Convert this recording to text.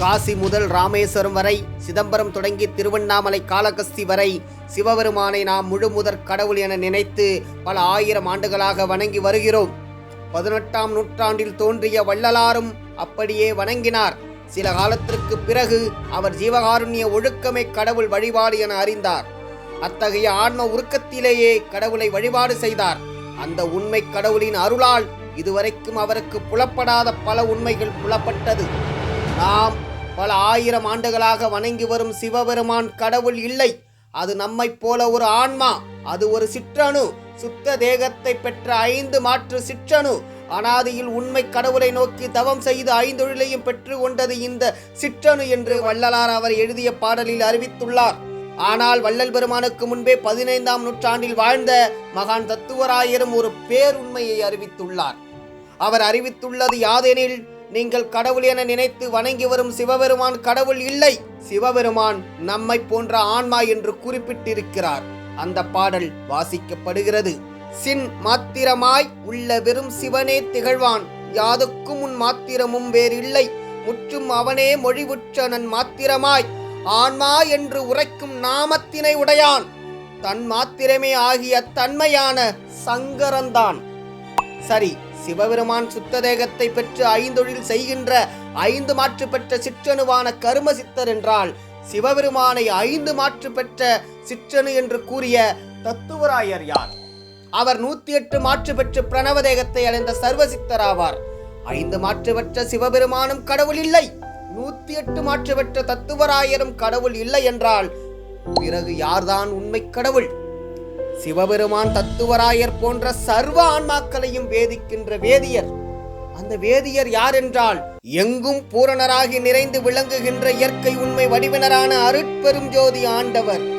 காசி முதல் ராமேஸ்வரம் வரை சிதம்பரம் தொடங்கி திருவண்ணாமலை காளகஸ்தி வரை சிவபெருமானை நாம் முழு முதற் கடவுள் என நினைத்து பல ஆயிரம் ஆண்டுகளாக வணங்கி வருகிறோம். பதினெட்டாம் நூற்றாண்டில் தோன்றிய வள்ளலாரும் அப்படியே வணங்கினார். சில காலத்திற்கு பிறகு அவர் ஜீவகாருண்ய ஒழுக்கமே கடவுள் வழிபாடு என அறிந்தார். அத்தகைய ஆன்ம உருக்கத்திலேயே கடவுளை வழிபாடு செய்தார். அந்த உண்மை கடவுளின் அருளால் இதுவரைக்கும் அவருக்கு புலப்படாத பல உண்மைகள் புலப்பட்டது. நாம் பல ஆயிரம் ஆண்டுகளாக வணங்கி வரும் சிவபெருமான் கடவுள் இல்லை. அது நம்மைப் போல ஒரு ஆன்மா அது ஒரு சிற்றணு. சுத்த தேகத்தை பெற்ற ஐந்து மாற்று சிற்றணு. அனாதியில் உண்மை கடவுளை நோக்கி தவம் செய்து ஐந்தொழிலையும் பெற்று கொண்டது இந்த சிற்றணு என்று வள்ளலார் அவர் எழுதிய பாடலில் அறிவித்துள்ளார். ஆனால் வள்ளல் பெருமானுக்கு முன்பே பதினைந்தாம் நூற்றாண்டில் வாழ்ந்த மகான் தத்துவராயரும் ஒரு பேருண்மையை அறிவித்துள்ளார். அவர் அறிவித்துள்ளது யாதெனில் நீங்கள் கடவுள் என நினைத்து வணங்கி வரும் சிவபெருமான் கடவுள் இல்லை. சிவபெருமான் நம்மை போன்ற ஆன்மா என்று குறிப்பிட்டிருக்கிறார். அந்த பாடல் வாசிக்கப்படுகிறது. சின் மாத்திரமாய் உள்ள வெறும் சிவனே திகழ்வான். யாதுக்கும் உன் மாத்திரமும் வேறில்லை. முற்றும் அவனே மொழிவுற்ற நன் மாத்திரமாய். ஆன்மா என்று உரைக்கும் நாமத்தினை உடையான். தன் மாத்திரமே ஆகிய தன்மையான சங்கரன்தான் சரி சிவபெருமான் சுத்த தேகத்தை பெற்று ஐந்தொழில் செய்கின்ற ஐந்து மாற்று பெற்ற சிற்றணுவான கரும சித்தர் என்றால் சிவபெருமானை ஐந்து மாற்று பெற்ற சிற்றணு என்று கூறிய தத்துவராயர் யார்? அவர் நூத்தி எட்டு மாற்று பெற்று பிரணவ தேகத்தை அடைந்த சர்வ ஆவார். ஐந்து மாற்று பெற்ற சிவபெருமானும் கடவுள் இல்லை. நூத்தி எட்டு மாற்று பெற்ற தத்துவராயரும் கடவுள் இல்லை என்றால் பிறகு யார்தான் உண்மை கடவுள்? சிவபெருமான் தத்துவராயர் போன்ற சர்வ ஆன்மாக்களையும் வேதிக்கின்ற வேதியர். அந்த வேதியர் யார் என்றால் எங்கும் பூரணராகி நிறைந்து விளங்குகின்ற இயற்கை உண்மை வடிவினரான அருட்பெரும் ஜோதி ஆண்டவர்.